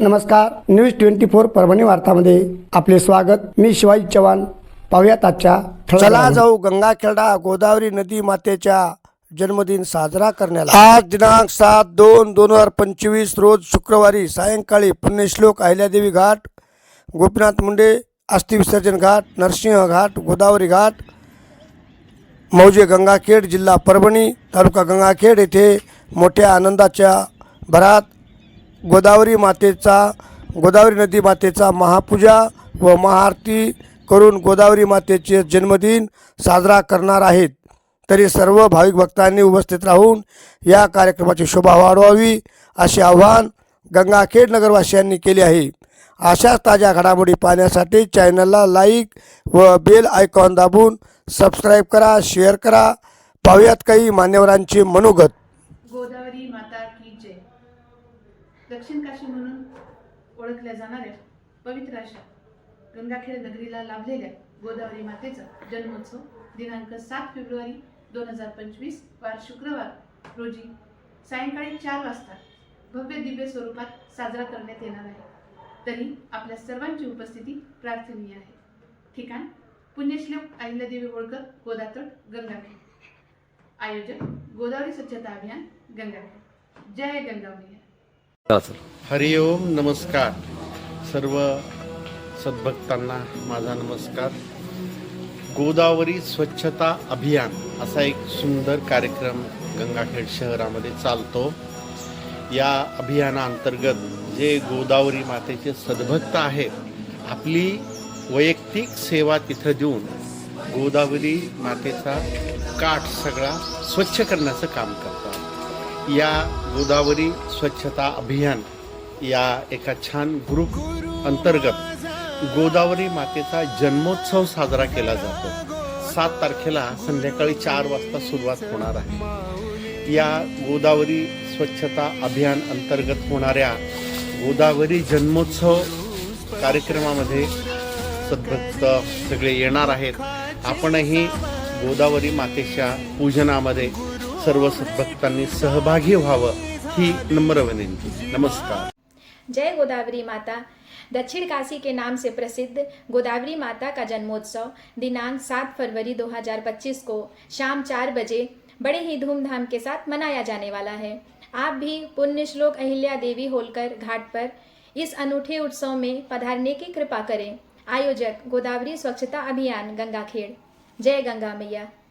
नमस्कार news twenty four Parbhani वार्तामध्ये आपले स्वागत. मी शिवाजी चव्हाण. पाहुयात आजच्या चला जाऊ गंगाखेडा गोदावरी नदी मातेच्या जन्मदिन साजरा करण्याला. आज दिनांक सात दोन दोन हजार पंचवीस रोज शुक्रवारी सायंकाळी पुण्यश्लोक अहिल्यादेवी घाट गोपीनाथ मुंडे अस्थि विसर्जन घाट नरसिंह घाट गोदावरी घाट मौजे गंगाखेड जिल्हा परभणी तालुका गंगाखेड येथे मोठ्या आनंदाच्या भरात गोदावरी मातेचा गोदावरी नदी मातेचा महापूजा व महाआरती करून गोदावरी मातेचे जन्मदिन साजरा करणार आहेत. तरी सर्व भाविक भक्तांनी उपस्थित राहून या कार्यक्रमाची शोभा वाढवावी असे आवाहन गंगाखेड नगरवासियांनी केले आहे. अशाच ताज्या घडामोडी पाहण्यासाठी चॅनलला लाईक व बेल आयकॉन दाबून सबस्क्राईब करा शेअर करा. पाहुयात काही मान्यवरांचे मनोगत. गोदावरी माता की जय. दक्षिण काशी म्हणून ओळखल्या जाणाऱ्या पवित्र अशा गंगाखेड नगरीला लाभलेल्या गोदावरी मातेचा जन्मोत्सव दिनांक सात फेब्रुवारी दोन हजार पंचवीस वार शुक्रवार रोजी सायंकाळी चार वाजता भव्य दिव्य स्वरूपात साजरा करण्यात येणार आहे. तरी आपल्या सर्वांची उपस्थिती प्रार्थनीय आहे. ठिकाण पुण्यश्लोक अहिल्यादेवी होळकर गोदातट गंगाखेड. आयोजक गोदावरी स्वच्छता अभियान गंगाखेड. जय गंगावली. हरिओम नमस्कार. सर्व सद्भक्तांना माझा नमस्कार. गोदावरी स्वच्छता अभियान असा एक सुंदर कार्यक्रम गंगाखेड शहरामध्ये चालतो. या अभियानाअंतर्गत जे गोदावरी मातेचे सद्भक्त आहेत आपली वैयक्तिक सेवा तिथं देऊन गोदावरी मातेचा काठ सगळा स्वच्छ करण्याचं काम करतात. या गोदावरी स्वच्छता अभियान या एका छान ग्रुप अंतर्गत गोदावरी मातेचा जन्मोत्सव साजरा केला जातो. सात तारखेला संध्याकाळी चार वाजता सुरुवात होणार आहे. या गोदावरी स्वच्छता अभियान अंतर्गत होणाऱ्या गोदावरी जन्मोत्सव कार्यक्रमामध्ये सद्भक्त सगळे येणार आहेत. आपणही गोदावरी मातेच्या पूजनामध्ये सर्व सद्भक्तांनी सहभागी व्हावं ही नम्र विनंती. नमस्कार. जय गोदावरी माता. दक्षिण काशी के नाम से प्रसिद्ध गोदावरी माता का जन्मोत्सव दिनांक 7 फरवरी 2025 को शाम चार बजे बड़े ही धूमधाम के साथ मनाया जाने वाला है। आप भी पुण्य श्लोक अहिल्या देवी होलकर घाट पर इस अनूठे उत्सव में पधारने की कृपा करें। आयोजक गोदावरी स्वच्छता अभियान, गंगाखेड। जय गंगा मैया।